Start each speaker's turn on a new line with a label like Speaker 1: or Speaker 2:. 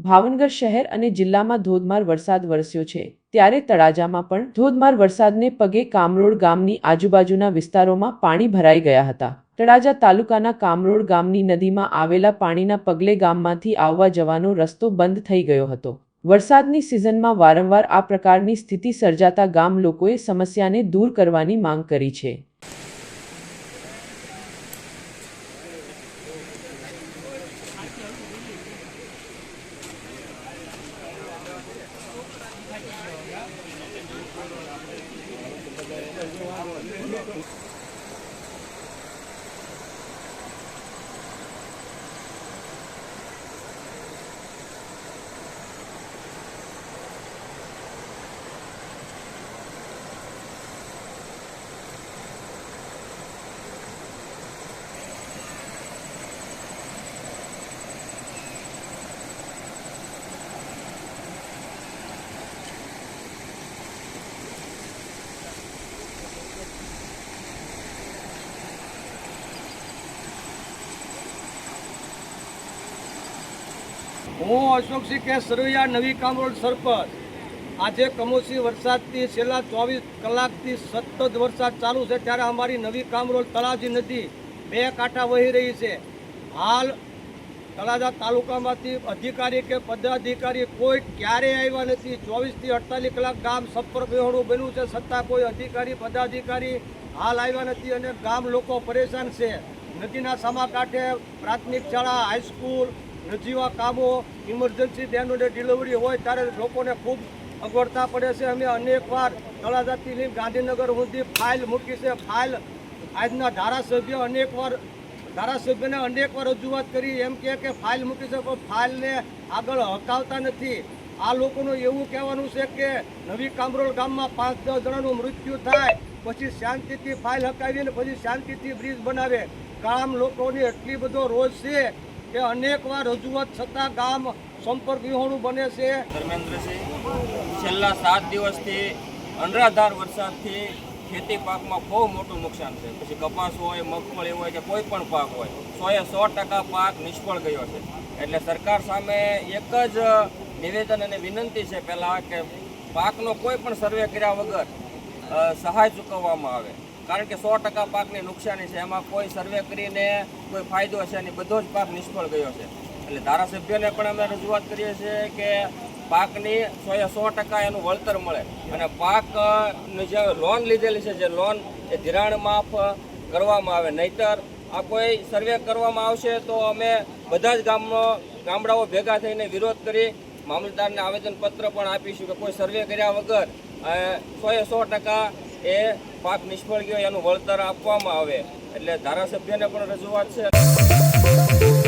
Speaker 1: ભાવનગર શહેર અને જિલ્લામાં ધોધમાર વરસાદ વરસ્યો છે. ત્યારે તળાજામાં પણ ધોધમાર વરસાદને પગે કામરોડ ગામની આજુબાજુના વિસ્તારોમાં પાણી ભરાઈ ગયા હતા. તળાજા તાલુકાના કામરોડ ગામની નદીમાં આવેલા પાણીના પગલે ગામમાંથી આવવા જવાનો રસ્તો બંધ થઈ ગયો હતો. વરસાદની સિઝનમાં વારંવાર આ પ્રકારની સ્થિતિ સર્જાતા ગામ લોકોએ સમસ્યાને દૂર કરવાની માંગ કરી છે. Thank you.
Speaker 2: હું અશોકસિંહ કે સરવૈયા નવી કામરોડ સરપંચ. આજે કમોસી વરસાદથી છેલ્લા ચોવીસ કલાકથી સતત વરસાદ ચાલુ છે ત્યારે અમારી નવી કામરોડ તળાજી નદી બે કાંઠા વહી રહી છે. હાલ તળાજા તાલુકામાંથી અધિકારી કે પદાધિકારી કોઈ ક્યારેય આવ્યા નથી. ચોવીસથી અડતાલીસ કલાક ગામ સંપર્ક વિહોણું બન્યું છે, છતાં કોઈ અધિકારી, પદાધિકારી હાલ આવ્યા નથી અને ગામ લોકો પરેશાન છે. નદીના સામા કાંઠે પ્રાથમિક શાળા, હાઈસ્કૂલ નજીવા કામો ઇમરજન્સી બહેનોને ડિલિવરી હોય ત્યારે લોકોને ખૂબ અગવડતા પડે છે. અમે અનેકવાર તળાજાથી ગાંધીનગર સુધી ફાઇલ મૂકી છે. ફાઇલ આજના ધારાસભ્ય અનેકવાર, ધારાસભ્યને અનેકવાર રજૂઆત કરી, એમ કહે કે ફાઇલ મૂકી છે, પણ ફાઇલને આગળ હકાવતા નથી. આ લોકોનું એવું કહેવાનું છે કે નવી કામરોલ ગામમાં પાંચ દસ જણાનું મૃત્યુ થાય, પછી શાંતિથી ફાઇલ હકાવીને, પછી શાંતિથી બ્રિજ બનાવે. કામ લોકોની એટલી બધો રોજ છે કે અનેકવાર રજૂઆત છતાં ગામ સંપર્ક વિહોણું બને છે.
Speaker 3: ધર્મેન્દ્રસિંહ, છેલ્લા સાત દિવસથી અનરાધાર વરસાદથી ખેતી પાકમાં બહુ મોટું નુકસાન છે પછી કપાસ હોય, મગફળી હોય કે કોઈ પણ પાક હોય, સોએ સો ટકા પાક નિષ્ફળ ગયો છે. એટલે સરકાર સામે એક જ નિવેદન અને વિનંતી છે પહેલાં કે પાકનો કોઈ પણ સર્વે કર્યા વગર સહાય ચૂકવવામાં આવે. કારણ કે સો ટકા પાકની નુકસાની છે. એમાં કોઈ સર્વે કરીને કોઈ ફાયદો છે નહીં. બધો જ પાક નિષ્ફળ ગયો છે. એટલે ધારાસભ્યને પણ અમે રજૂઆત કરીએ છીએ કે પાકની સોએ સો ટકા એનું વળતર મળે. અને પાકની જે લોન લીધેલી છે, જે લોન એ ધિરાણ માફ કરવામાં આવે. નહીતર આ કોઈ સર્વે કરવામાં આવશે તો અમે બધા જ ગામનો, ગામડાઓ ભેગા થઈને વિરોધ કરી મામલતદારને આવેદનપત્ર પણ આપીશું કે કોઈ સર્વે કર્યા વગર સો સોએ સો ટકા એ પાક નિષ્ફળ ગયો એનું વળતર આપવામાં આવે. એટલે ધારાસભ્યને પણ રજૂઆત છે.